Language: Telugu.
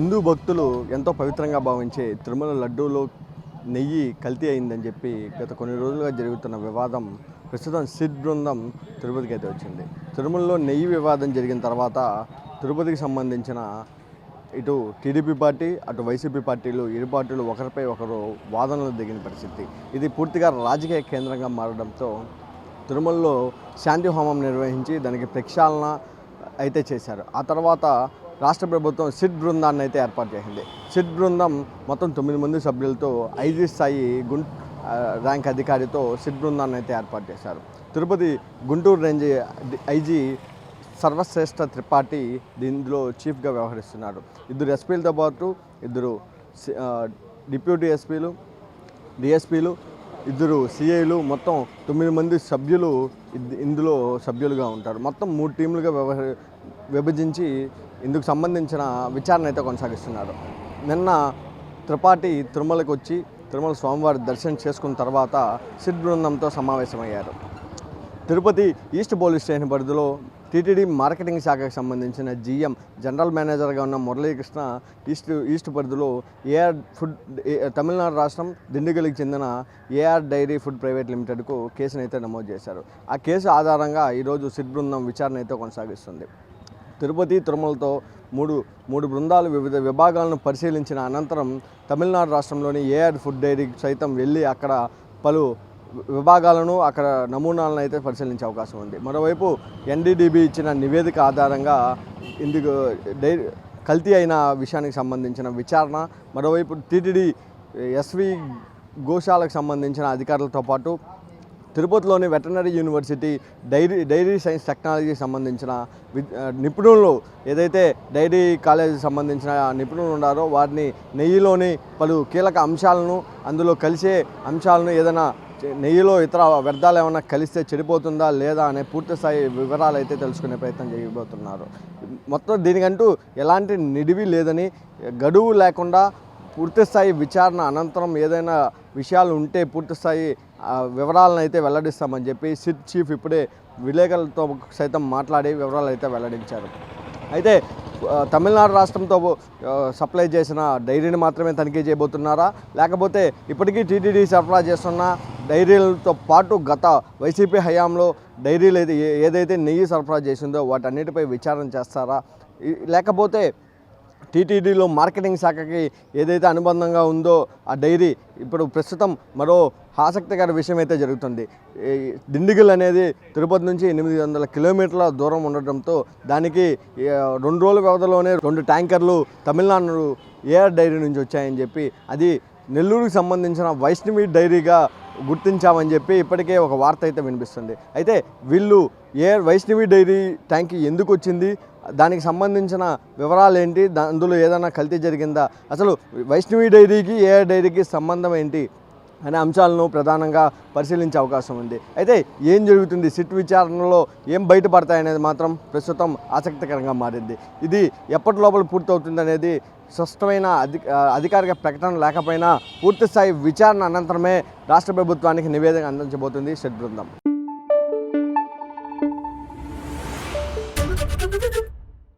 హిందూ భక్తులు ఎంతో పవిత్రంగా భావించే తిరుమల లడ్డూలో నెయ్యి కల్తీ అయిందని చెప్పి గత కొన్ని రోజులుగా జరుగుతున్న వివాదం ప్రస్తుతం సిద్ బృందం తిరుపతికి అయితే వచ్చింది. తిరుమలలో నెయ్యి వివాదం జరిగిన తర్వాత తిరుపతికి సంబంధించిన ఇటు టీడీపీ పార్టీ అటు వైసీపీ పార్టీలు ఇరు పార్టీలు ఒకరిపై ఒకరు వాదనలు దిగిన పరిస్థితి. ఇది పూర్తిగా రాజకీయ కేంద్రంగా మారడంతో తిరుమలలో శాంతి హోమం నిర్వహించి దానికి ప్రక్షాళన అయితే చేశారు. ఆ తర్వాత రాష్ట్ర ప్రభుత్వం సిట్ బృందాన్ని అయితే ఏర్పాటు చేసింది. సిట్ బృందం మొత్తం తొమ్మిది మంది సభ్యులతో ఐజీ స్థాయి గుం ర్యాంక్ అధికారితో సిట్ బృందాన్ని అయితే ఏర్పాటు చేశారు. తిరుపతి గుంటూరు రేంజ్ ఐజీ సర్వశ్రేష్ఠ త్రిపాఠి దీనిలో చీఫ్గా వ్యవహరిస్తున్నారు. ఇద్దరు ఎస్పీలతో పాటు ఇద్దరు సి- డిప్యూటీ ఎస్పీలు డిఎస్పీలు ఇద్దరు సిఐలు మొత్తం తొమ్మిది మంది సభ్యులు ఇందులో సభ్యులుగా ఉంటారు. మొత్తం మూడు టీములుగా వ్యవహ విభజించి ఇందుకు సంబంధించిన విచారణ అయితే కొనసాగిస్తున్నారు. నిన్న త్రిపాఠి తిరుమలకు వచ్చి తిరుమల స్వామివారి దర్శనం చేసుకున్న తర్వాత సిడ్ బృందంతో సమావేశమయ్యారు. తిరుపతి ఈస్ట్ పోలీస్ స్టేషన్ పరిధిలో టీటీడీ మార్కెటింగ్ శాఖకు సంబంధించిన జీఎం జనరల్ మేనేజర్గా ఉన్న మురళీకృష్ణ ఈస్ట్ ఈస్ట్ పరిధిలో ఏఆర్ ఫుడ్ తమిళనాడు రాష్ట్రం దిండుగలికి చెందిన ఏఆర్ డైరీ ఫుడ్ ప్రైవేట్ లిమిటెడ్కు కేసును అయితే నమోదు చేశారు. ఆ కేసు ఆధారంగా ఈరోజు సిట్ బృందం విచారణ అయితే కొనసాగిస్తుంది. తిరుపతి తిరుమలతో మూడు మూడు బృందాలు వివిధ విభాగాలను పరిశీలించిన అనంతరం తమిళనాడు రాష్ట్రంలోని ఏఆర్ ఫుడ్ డైరీకి సైతం వెళ్ళి అక్కడ పలు విభాగాలను అక్కడ నమూనాలను అయితే పరిశీలించే అవకాశం ఉంది. మరోవైపు ఎన్డీడీబీ ఇచ్చిన నివేదిక ఆధారంగా ఇందుకు డై కల్తీ అయిన విషయానికి సంబంధించిన విచారణ మరోవైపు టీటీడీ ఎస్వి గోశాలకు సంబంధించిన అధికారులతో పాటు తిరుపతిలోని veterinary university dairy dairy science టెక్నాలజీకి సంబంధించిన వి- నిపుణులు ఏదైతే డైరీ కాలేజీకి సంబంధించిన నిపుణులు ఉన్నారో వారిని నెయ్యిలోని పలు కీలక అంశాలను అందులో కలిసే అంశాలను ఏదైనా నెయ్యిలో ఇతర వ్యర్థాలు ఏమైనా కలిస్తే చెడిపోతుందా లేదా అనే పూర్తి స్థాయి వివరాలు అయితే తెలుసుకునే ప్రయత్నం చేయబోతున్నారు. మొత్తం దీనికంటూ ఎలాంటి నిడివి లేదని గడువు లేకుండా పూర్తి స్థాయి విచారణ అనంతరం ఏదైనా విషయాలు ఉంటే పూర్తి స్థాయి వివరాలను అయితే వెల్లడిస్తామని చెప్పి సిట్ చీఫ్ ఇప్పుడే విలేకరులతో సైతం మాట్లాడి వివరాలు అయితే వెల్లడించారు. అయితే తమిళనాడు రాష్ట్రంతో సప్లై చేసిన డైరీని మాత్రమే తనిఖీ చేయబోతున్నారా? లేకపోతే ఇప్పటికీ టీటీడీ సరఫరా చేస్తున్న డైరీలతో పాటు గత వైసీపీ హయాంలో డైరీలు అయితే ఏదైతే నెయ్యి సరఫరా చేసిందో వాటన్నిటిపై విచారణ చేస్తారా? లేకపోతే టీటీడీలో మార్కెటింగ్ శాఖకి ఏదైతే అనుబంధంగా ఉందో ఆ డైరీ ఇప్పుడు ప్రస్తుతం మరో ఆసక్తికర విషయం అయితే జరుగుతుంది దిండిగల్ అనేది తిరుపతి నుంచి ఎనిమిది వందల కిలోమీటర్ల దూరం ఉండటంతో దానికి రెండు రోజుల వ్యవధిలోనే రెండు ట్యాంకర్లు తమిళనాడు ఏఆర్ డైరీ నుంచి వచ్చాయని చెప్పి అది నెల్లూరుకి సంబంధించిన వైష్ణవి డైరీగా గుర్తించామని చెప్పి ఇప్పటికే ఒక వార్త అయితే వినిపిస్తుంది. అయితే వీళ్ళు ఏ వైష్ణవి డైరీ ట్యాంక్ ఎందుకు వచ్చింది? దానికి సంబంధించిన వివరాలు ఏంటి దా- అందులో ఏదైనా కల్తీ జరిగిందా? అసలు వైష్ణవి డైరీకి ఏ డైరీకి సంబంధం ఏంటి? అనే అంశాలను ప్రధానంగా పరిశీలించే అవకాశం ఉంది. అయితే ఏం జరుగుతుంది? సిట్ విచారణలో ఏం బయటపడతాయనేది మాత్రం ప్రస్తుతం ఆసక్తికరంగా మారింది. ఇది ఎప్పటి లోపల పూర్తవుతుంది అనేది స్పష్టమైన అధి అధికారిక ప్రకటన లేకపోయినా పూర్తి స్థాయి విచారణ అనంతరమే రాష్ట్ర ప్రభుత్వానికి నివేదిక అందించబోతుంది సిట్ బృందం.